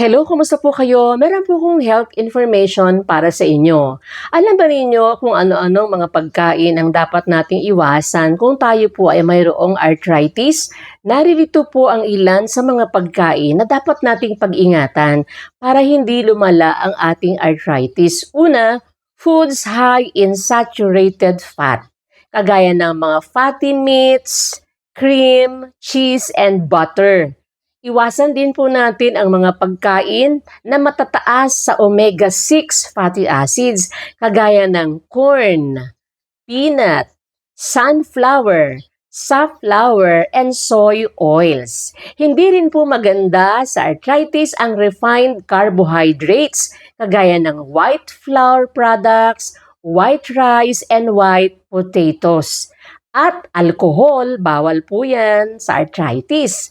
Hello, kumusta po kayo? Meron po kong health information para sa inyo. Alam ba ninyo kung ano-anong mga pagkain ang dapat nating iwasan kung tayo po ay mayroong arthritis? Naririto po ang ilan sa mga pagkain na dapat nating pag-ingatan para hindi lumala ang ating arthritis. Una, foods high in saturated fat, kagaya ng mga fatty meats, cream, cheese, and butter. Iwasan din po natin ang mga pagkain na matataas sa omega-6 fatty acids kagaya ng corn, peanut, sunflower, safflower, and soy oils. Hindi rin po maganda sa arthritis ang refined carbohydrates kagaya ng white flour products, white rice, and white potatoes. At alcohol, bawal po yan sa arthritis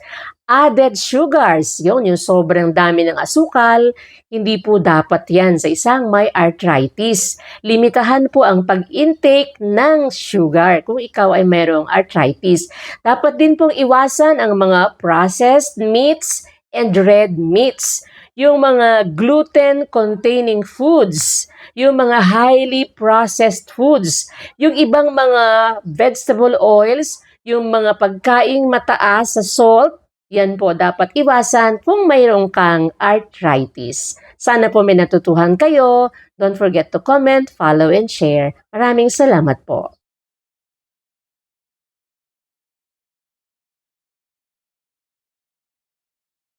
added sugars, yun, yung sobrang dami ng asukal, hindi po dapat yan sa isang may arthritis. Limitahan po ang pag-intake ng sugar kung ikaw ay mayroong arthritis. Dapat din pong iwasan ang mga processed meats and red meats yung mga gluten-containing foods, yung mga highly processed foods, yung ibang mga vegetable oils, yung mga pagkaing mataas sa salt, yan po dapat iwasan kung mayroong kang arthritis. Sana po may natutuhan kayo. Don't forget to comment, follow, and share. Maraming salamat po.